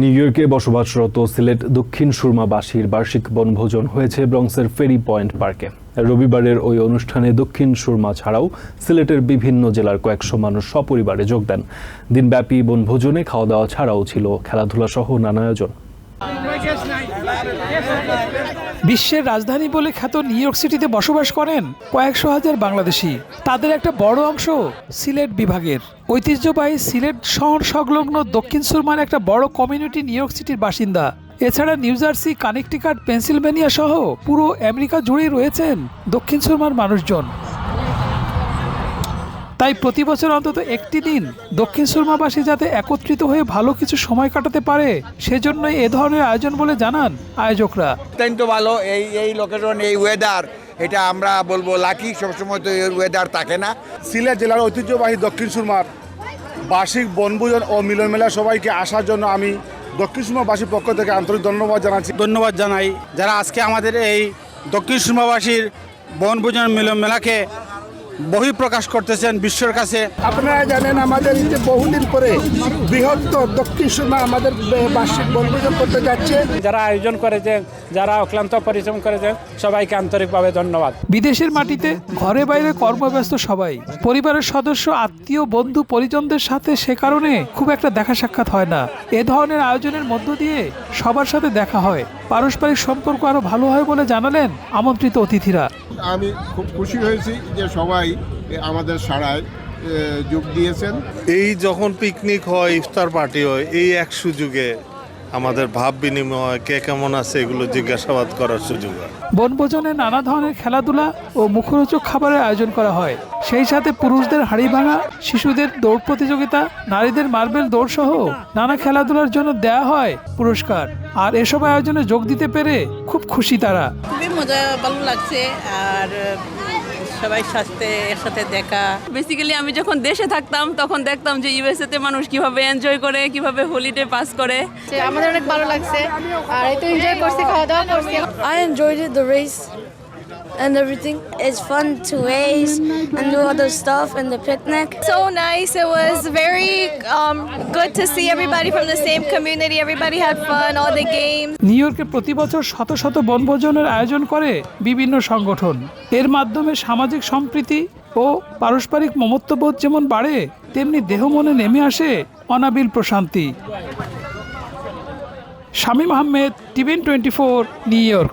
New ইয়র্কে বসবাসরত সিলেট দক্ষিণ সুরমাবাসীর বার্ষিক বনভোজন হয়েছে ব্রংসের ফেরি পয়েন্ট পার্কে। রবিবারের ওই অনুষ্ঠানে দক্ষিণ সুরমা ছাড়াও সিলেটের বিভিন্ন জেলার কয়েকশো মানুষ সপরিবারে যোগ দেন। দিনব্যাপী বনভোজনে খাওয়া দাওয়া ছাড়াও ছিল খেলাধুলা সহ নানা আয়োজন। বিশ্বের রাজধানী বলে খ্যাত নিউ ইয়র্ক সিটিতে বসবাস করেন কয়েকশো হাজার বাংলাদেশি। তাদের একটা বড় অংশ সিলেট বিভাগের। ঐতিহ্যবাহী সিলেট শহর সংলগ্ন দক্ষিণ সুরমার একটা বড় কমিউনিটি নিউ ইয়র্ক সিটির বাসিন্দা। এছাড়া নিউ জার্সি, কানেকটিকাট, পেনসিলভেনিয়া সহ পুরো আমেরিকা জুড়েই রয়েছেন দক্ষিণ সুরমার মানুষজন। তাই প্রতি বছর অন্তত একটি দিন দক্ষিণ সুরমাবাসী যাতে একত্রিত হয়ে ভালো কিছু সময় কাটাতে পারে সেজন্যই এ ধরনের আয়োজন বলে জানান আয়োজকরা। অত্যন্ত ভালো এই এই লোকেশন এই ওয়েদার এটা আমরা বলব লাকি সবসময় তো এই ওয়েদার থাকে না। সিলেট জেলার ঐতিহ্যবাহী দক্ষিণ সুরমার বার্ষিক বনভোজন ও মিলন মেলা সবাইকে আসার জন্য আমি দক্ষিণ সুরমাবাসীর পক্ষ থেকে আন্তরিক ধন্যবাদ জানাচ্ছি। ধন্যবাদ জানাই। যারা আজকে আমাদের এই দক্ষিণ সুরমাবাসীর বনভোজন মিলন মেলাকে বহিঃপ্রকাশ করতেছেন বিশ্বের কাছে। আপনারা জানেন আমাদের এই যে বহুদিন পরে বৃহত্তর দক্ষিণ সুরমা আমাদের বার্ষিক বনভোজন করতে যাচ্ছে। যারা আয়োজন করেছেন যারা অক্লান্ত পরিশ্রম করেছেন সবাইকে আন্তরিকভাবে ধন্যবাদ। বিদেশের মাটিতে ঘরে বাইরে কর্মব্যস্ত সবাই পরিবারের সদস্য আত্মীয় বন্ধু পরিজনদের সাথে সে কারণে খুব একটা দেখা সাক্ষাৎ হয় না। এ ধরনের আয়োজনের মধ্য দিয়ে সবার সাথে দেখা হয়। পারস্পরিক সম্পর্ক আরও ভালো হয় বলে জানালেন আমন্ত্রিত অতিথিরা। আমি খুব খুশি হয়েছি যে সবাই আমাদের সারায় যোগ দিয়েছেন। এই যখন পিকনিক হয় ইফতার পার্টি হয় এই এক সুযোগে আমাদের ভাব বিনিময় কে কেমন আছে এগুলো জিজ্ঞাসাবাদ করার সুযোগ হয়। বনভোজনে নানা ধরনের খেলাধুলা ও মুখরোচক খাবারের আয়োজন করা হয়। সেই সাথে পুরুষদের হাড়ি ভাঙা শিশুদের দৌড় প্রতিযোগিতা নারীদের মার্বেল দৌড় সহ নানা খেলাধুলার জন্য দেয়া হয় পুরস্কার। আর এসব আয়োজনে যোগ দিতে পেরে খুব খুশি তারা। খুবই মজা ভালো লাগছে। আর সবাই সাথে একসাথে দেখা। বেসিক্যালি আমি যখন দেশে থাকতাম তখন দেখতাম যে ইউএসএ তে মানুষ কীভাবে এনজয় করে কীভাবে হোলিডে পাস করে। আমাদের অনেক ভালো লাগছে। আর এই তো এনজয় করছি খাওয়া দাওয়া করছি। I enjoy the the race. And everything. It's fun to race and do other stuff and the picnic. So nice. It was very um, good to see everybody from the same community. Everybody had fun, all the games. New ইয়র্কে প্রতি বছর শত শত বনভোজনের আয়োজন করে বিভিন্ন সংগঠন এর মাধ্যমে সামাজিক সম্প্রীতি ও পারস্পরিক মমত্ববোধ যেমন বাড়ে তেমনি দেহ মনে নেমে আসে অনাবিল প্রশান্তি Shamim Ahmed TVN twenty four New York